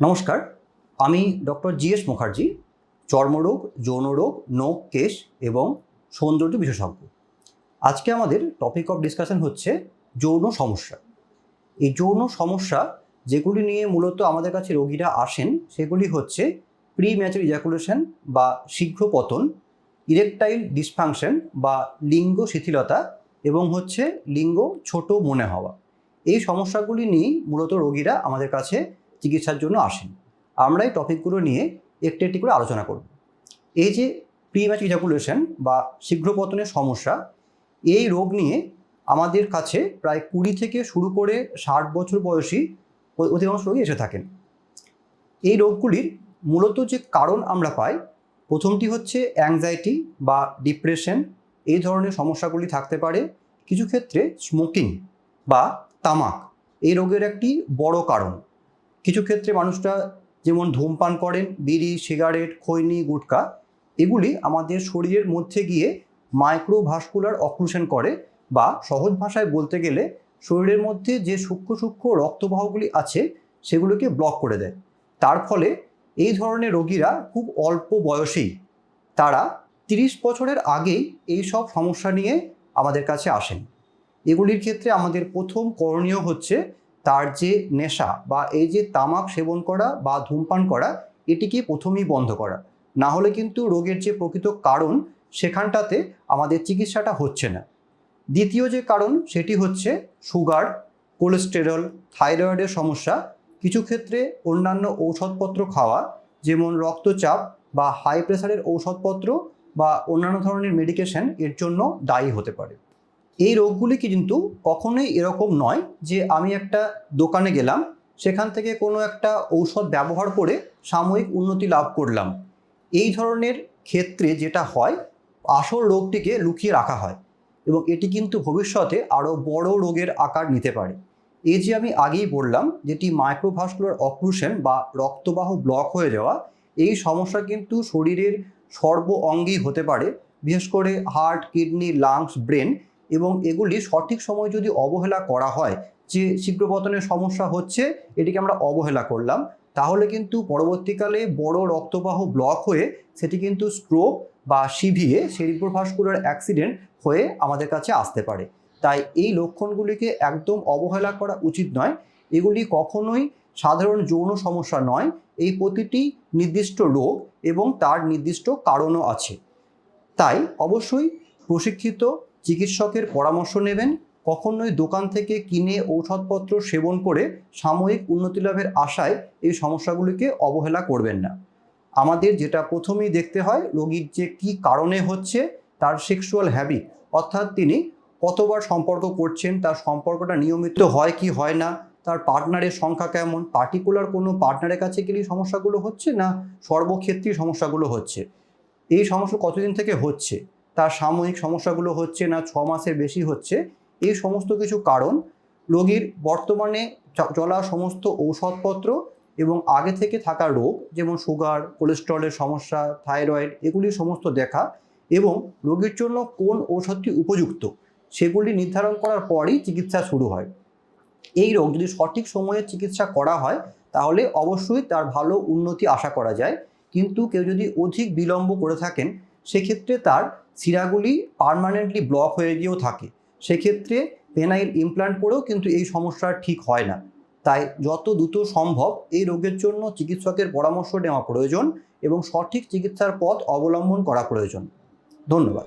নমস্কার, আমি doctor G S Mukherjee, চর্মরোগ, যৌনরোগ, নখ কেশ এবং সৌন্দর্য বিশেষজ্ঞ। আজকে আমাদের টপিক অফ ডিসকাশন হচ্ছে যৌন সমস্যা। এই যৌন সমস্যা যেগুলি নিয়ে মূলত আমাদের কাছে রোগীরা আসেন, সেগুলি হচ্ছে প্রি ম্যাচুর ইজাকুলেশন বা শীঘ্র পতন ইরেকটাইল ডিসফাংশন বা লিঙ্গ শিথিলতা এবং হচ্ছে লিঙ্গ ছোট মনে হওয়া। এই সমস্যাগুলি নিয়েই মূলত রোগীরা আমাদের কাছে চিকিৎসার জন্য আসেন। আমরা এই টপিকগুলো নিয়ে একটু একটি করে আলোচনা করব। এই যে প্রি ম্যাচ ইজাকুলেশন বা শীঘ্র পতনের সমস্যা, এই রোগ নিয়ে আমাদের কাছে প্রায় কুড়ি থেকে শুরু করে ষাট বছর বয়সী অধিকাংশ রোগী এসে থাকেন। এই রোগগুলির মূলত যে কারণ আমরা পাই, প্রথমটি হচ্ছে অ্যাংজাইটি বা ডিপ্রেশন এই ধরনের সমস্যাগুলি থাকতে পারে কিছু ক্ষেত্রে স্মোকিং বা তামাক। এই রোগের একটি বড় কারণ। কিছু ক্ষেত্রে মানুষরা যেমন ধূমপান করেন, বিড়ি, সিগারেট, খৈনি, গুটকা, এগুলি আমাদের শরীরের মধ্যে গিয়ে মাইক্রোভাস্কুলার অক্লুশন করে বা সহজ ভাষায় বলতে গেলে শরীরের মধ্যে যে সূক্ষ্ম সূক্ষ্ম রক্তবাহগুলি আছে সেগুলোকে ব্লক করে দেয়। তার ফলে এই ধরনের রোগীরা খুব অল্প বয়সেই তারা তিরিশ বছরের আগেই এই সব সমস্যা নিয়ে আমাদের কাছে আসেন। এগুলির ক্ষেত্রে আমাদের প্রথম করণীয় হচ্ছে তার যে নেশা বা এই যে তামাক সেবন করা বা ধূমপান করা, এটিকে প্রথমেই বন্ধ করা। না হলে কিন্তু রোগের যে প্রকৃত কারণ, সেখানটাতে আমাদের চিকিৎসাটা হচ্ছে না। দ্বিতীয় যে কারণ, সেটি হচ্ছে সুগার, কোলেস্টেরল, থাইরয়েডের সমস্যা, কিছু ক্ষেত্রে অন্যান্য ঔষধপত্র খাওয়া, যেমন রক্তচাপ বা হাই প্রেশারের ঔষধপত্র বা অন্যান্য ধরনের মেডিকেশন এর জন্য দায়ী হতে পারে। এই রোগগুলি কিন্তু কখনোই এরকম নয় যে আমি একটা দোকানে গেলাম, সেখান থেকে কোনো একটা ঔষধ ব্যবহার করে সাময়িক উন্নতি লাভ করলাম। এই ধরনের ক্ষেত্রে যেটা হয়, আসল রোগটিকে লুকিয়ে রাখা হয় এবং এটি কিন্তু ভবিষ্যতে আরও বড় রোগের আকার নিতে পারে। এই যে আমি আগেই বললাম, যেটি মাইক্রোভাস্কুলার অক্লুশন বা রক্তবাহ ব্লক হয়ে যাওয়া, এই সমস্যা কিন্তু শরীরের সর্ব অঙ্গেই হতে পারে, বিশেষ করে হার্ট, কিডনি, লাংস, ব্রেন এবং এগুলি সঠিক সময় যদি অবহেলা করা হয়, যে শীঘ্রপতনের সমস্যা হচ্ছে, এটিকে আমরা অবহেলা করলাম, তাহলে কিন্তু পরবর্তীকালে বড় রক্তবাহ ব্লক হয়ে সেটি কিন্তু স্ট্রোক বা সিভিএ সেরিব্রোভাস্কুলার অ্যাক্সিডেন্ট হয়ে আমাদের কাছে আসতে পারে। তাই এই লক্ষণগুলিকে একদম অবহেলা করা উচিত নয়। এগুলি কখনোই সাধারণ যৌন সমস্যা নয়, এই প্রতিটি নির্দিষ্ট রোগ এবং তার নির্দিষ্ট কারণও আছে। তাই অবশ্যই প্রশিক্ষিত চিকিৎসকের পরামর্শ নেবেন, কখনোই দোকান থেকে কিনে ঔষধপত্র সেবন করে সাময়িক উন্নতি লাভের আশায় এই সমস্যাগুলিকে অবহেলা করবেন না। আমাদের যেটা প্রথমেই দেখতে হয়, রোগীর যে কি কারণে হচ্ছে, তার সেক্সুয়াল হ্যাবিট, অর্থাৎ তিনি কতবার সম্পর্ক করছেন, তার সম্পর্কটা নিয়মিত হয় কি হয় না, তার পার্টনারের সংখ্যা কেমন, পার্টিকুলার কোনো পার্টনারের কাছে গেলেই সমস্যাগুলো হচ্ছে না সর্বক্ষেত্রেই সমস্যাগুলো হচ্ছে? এই সমস্যা কতদিন থেকে হচ্ছে? তার সাময়িক সমস্যাগুলো হচ্ছে না, ছ মাসের বেশি হচ্ছে। এই সমস্ত কিছু কারণ রোগীর বর্তমানে চলা সমস্ত ঔষধপত্র এবং আগে থেকে থাকা রোগ, যেমন সুগার, কোলেস্ট্রলের সমস্যা, থাইরয়েড এগুলি সমস্ত দেখা এবং রোগীর জন্য কোন ঔষধটি উপযুক্ত সেগুলি নির্ধারণ করার পরই চিকিৎসা শুরু হয়। এই রোগ যদি সঠিক সময়ে চিকিৎসা করা হয়, তাহলে অবশ্যই তার ভালো উন্নতি আশা করা যায়। কিন্তু কেউ যদি অধিক বিলম্ব করে থাকেন সেক্ষেত্রে তার শিরাগুলি পারমানেন্টলি ব্লক হয়ে গিয়েও থাকে। সেক্ষেত্রে পেনাইল ইমপ্লান্ট করেও কিন্তু এই সমস্যা ঠিক হয় না। তাই যত দ্রুত সম্ভব এই রোগের জন্য চিকিৎসকের পরামর্শ নেওয়া প্রয়োজন এবং সঠিক চিকিৎসার পথ অবলম্বন করা প্রয়োজন। ধন্যবাদ।